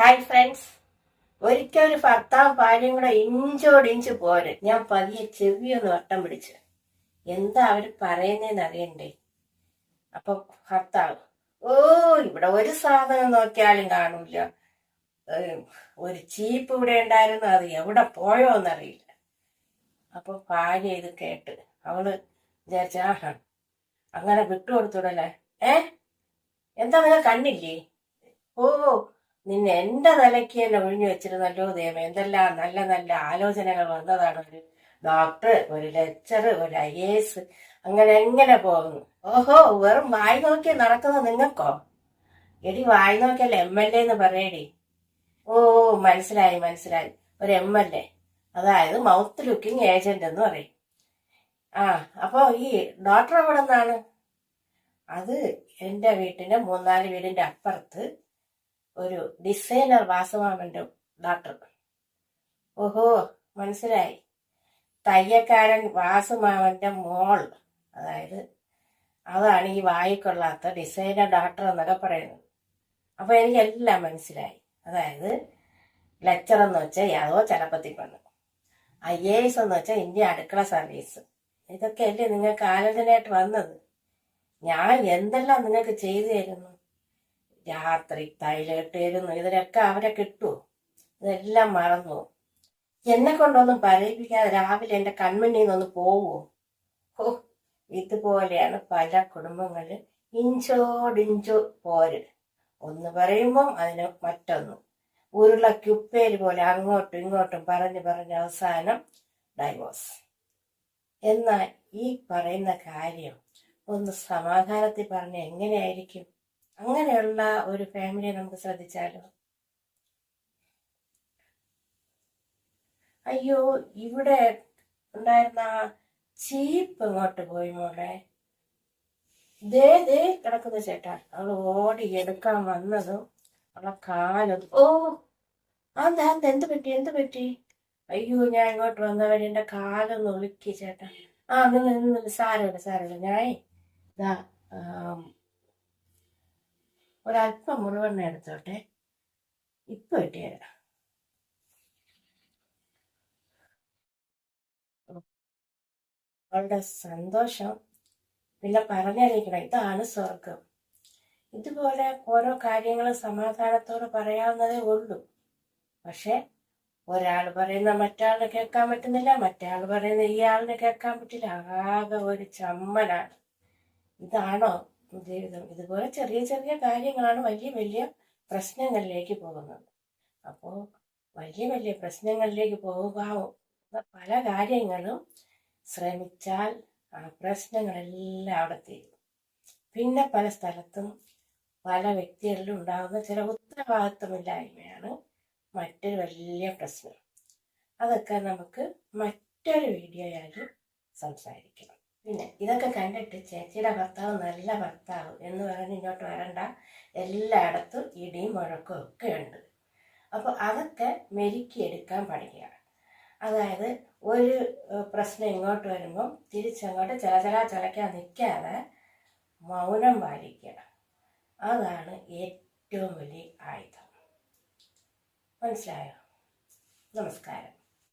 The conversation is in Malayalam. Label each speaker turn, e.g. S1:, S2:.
S1: ഹായ് ഫ്രണ്ട്സ് ഒരിക്കൽ ഒരു ഭർത്താവ് ഭാര്യയും കൂടെ ഇഞ്ചോടിഞ്ച് പോര്. ഞാൻ പതിയെ ചെവിയൊന്ന് വട്ടം പിടിച്ച്. എന്താ അവർ പറയുന്നതെന്ന് അറിയണ്ടേ? അപ്പൊ ഭർത്താവ് ഓ ഇവിടെ ഒരു സാധനം നോക്കിയാലും കാണൂല. ഒരു ചീപ്പ് ഇവിടെ ഉണ്ടായിരുന്നു അത് എവിടെ പോയോ എന്നറിയില്ല അപ്പൊ ഭാര്യ ഇത് കേട്ട് അവൾ വിചാരിച്ച അങ്ങനെ വിട്ടുകൊടുത്തൂടല്ലേ ഏ എന്താ നിങ്ങൾ കണ്ണില്ലേ? ഓ നിന്നെ എന്റെ നിലയ്ക്ക് തന്നെ ഒഴിഞ്ഞു വെച്ചിരുന്നല്ലോ ദൈവം എന്തെല്ലാം നല്ല നല്ല ആലോചനകൾ വന്നതാണ് ഒരു ഡോക്ടർ ഒരു ലെക്ചർ ഒരു ഐ എസ് അങ്ങനെ എങ്ങനെ പോകുന്നു? ഓഹോ വെറും വായി നോക്കി നടക്കുന്ന നിങ്ങൾക്കോ? എടി വായി നോക്കിയല്ല എം എൽ എ എന്ന് പറയടി. ഓ മനസ്സിലായി മനസ്സിലായി. ഒരു എം എൽ എ അതായത് മൗത്ത് ലുക്കിംഗ് ഏജന്റ് എന്ന് പറയും. ആ അപ്പോ ഈ ഡോക്ടർ എവിടെ നിന്നാണ് അത് എന്റെ വീട്ടിന്റെ മൂന്നാൽ വീടിന്റെ അപ്പുറത്ത് ഒരു ഡിസൈനർ വാസുമാമന്റെ ഡോക്ടർ ഓഹോ മനസ്സിലായി. തയ്യക്കാരൻ വാസുമാമന്റെ മോൾ. അതായത് അതാണ് ഈ വായിക്കൊള്ളാത്ത ഡിസൈനർ ഡോക്ടർ എന്നൊക്കെ പറയുന്നത്. അപ്പോൾ എനിക്കെല്ലാം മനസ്സിലായി. അതായത് ലെക്ചർ എന്ന് വെച്ചാൽ യാതോ ചലപ്പത്തി പെണ്ണ് ഐ എ എസ് എന്ന് വെച്ചാൽ ഇന്ത്യ അടുക്കള സർവീസ് ഇതൊക്കെ അല്ലേ നിങ്ങൾക്ക് ആലോചനയായിട്ട് വന്നത്? ഞാൻ എന്തെല്ലാം നിങ്ങൾക്ക് ചെയ്തു തരുന്നു? രാത്രി തൈലിട്ട് തരുന്നു ഇതിനൊക്കെ അവരെ കിട്ടുമോ ഇതെല്ലാം മറന്നു എന്നെ കൊണ്ടൊന്നും പറയിപ്പിക്കാതെ രാവിലെ എന്റെ കൺമുന്നിൽ നിന്നൊന്ന് പോവോ ഓ ഇതുപോലെയാണ് പല കുടുംബങ്ങളിൽ ഇഞ്ചോടിഞ്ചോ പോര് ഒന്ന് പറയുമ്പം അതിന് മറ്റൊന്ന്. ഉരുളക്കുപ്പേര് പോലെ അങ്ങോട്ടും ഇങ്ങോട്ടും പറഞ്ഞ് പറഞ്ഞ് അവസാനം ഡൈവോഴ്സ് എന്നാൽ ഈ പറയുന്ന കാര്യം ഒന്ന് സമാധാനത്തിൽ പറഞ്ഞ എങ്ങനെയായിരിക്കും? അങ്ങനെയുള്ള ഒരു ഫാമിലിയെ നമുക്ക് ശ്രദ്ധിച്ചാലോ? അയ്യോ ഇവിടെ ഉണ്ടായിരുന്ന ചീപ്പ് ഇങ്ങോട്ട് പോയി മോളെ. ദേ ദേ കിടക്കുന്ന ചേട്ടാ. അവൾ ഓടി എടുക്കാൻ വന്നതും അവളെ കാലും ഓ. അതാ എന്ത് പറ്റി എന്ത് പറ്റി? അയ്യോ ഞാൻ ഇങ്ങോട്ട് വന്നവര് എന്റെ കാലൊന്ന് ഒളുക്കി ചേട്ടാ. ആ നിന്ന് നിന്ന് സാരമില്ല സാരമില്ല. ഞാൻ ഇതാ ഒരല്പം മുറിവെണ്ണ എടുത്തോട്ടെ. ഇപ്പൊ കിട്ടിയരാ അവളുടെ സന്തോഷം. പിന്നെ പറഞ്ഞറിയിക്കണം ഇതാണ് സ്വർഗം ഇതുപോലെ ഓരോ കാര്യങ്ങൾ സമാധാനത്തോട് പറയാവുന്നതേ ഉള്ളൂ. പക്ഷെ ഒരാൾ പറയുന്ന മറ്റാളിന് കേൾക്കാൻ പറ്റുന്നില്ല മറ്റേ പറയുന്ന ഈ ആളിന് കേൾക്കാൻ പറ്റില്ല. ആകെ ഒരു ചമ്മലാണ്. ഇതാണോ ജീവിതം. ഇതുപോലെ ചെറിയ ചെറിയ കാര്യങ്ങളാണ് വലിയ വലിയ പ്രശ്നങ്ങളിലേക്ക് പോകുന്നത്. അപ്പോൾ വലിയ വലിയ പ്രശ്നങ്ങളിലേക്ക് പോവുക പല കാര്യങ്ങളും ശ്രമിച്ചാൽ ആ പ്രശ്നങ്ങളെല്ലാം അവിടെ തീരും. പിന്നെ പല സ്ഥലത്തും പല വ്യക്തികളിലും ഉണ്ടാകുന്ന ചില ഉത്തരവാദിത്വമില്ലായ്മയാണ് മറ്റൊരു വലിയ പ്രശ്നം. അതൊക്കെ നമുക്ക് മറ്റൊരു വീഡിയോയായി സംസാരിക്കണം പിന്നെ ഇതൊക്കെ കണ്ടിട്ട് ചേച്ചിയുടെ ഭർത്താവ് നല്ല ഭർത്താവ് എന്ന് പറഞ്ഞ് ഇങ്ങോട്ട് വരണ്ട. എല്ലായിടത്തും ഇടിയും മുഴക്കും ഒക്കെ ഉണ്ട്. അപ്പോൾ അതൊക്കെ മെരുക്കിയെടുക്കാൻ പഠിക്കുക അതായത് ഒരു പ്രശ്നം ഇങ്ങോട്ട് വരുമ്പം തിരിച്ചങ്ങോട്ട് ചില ചില ചിലക്കാൻ നിൽക്കാതെ മൗനം പാലിക്കുക അതാണ് ഏറ്റവും വലിയ ആയുധം. മനസ്സിലായോ? നമസ്കാരം.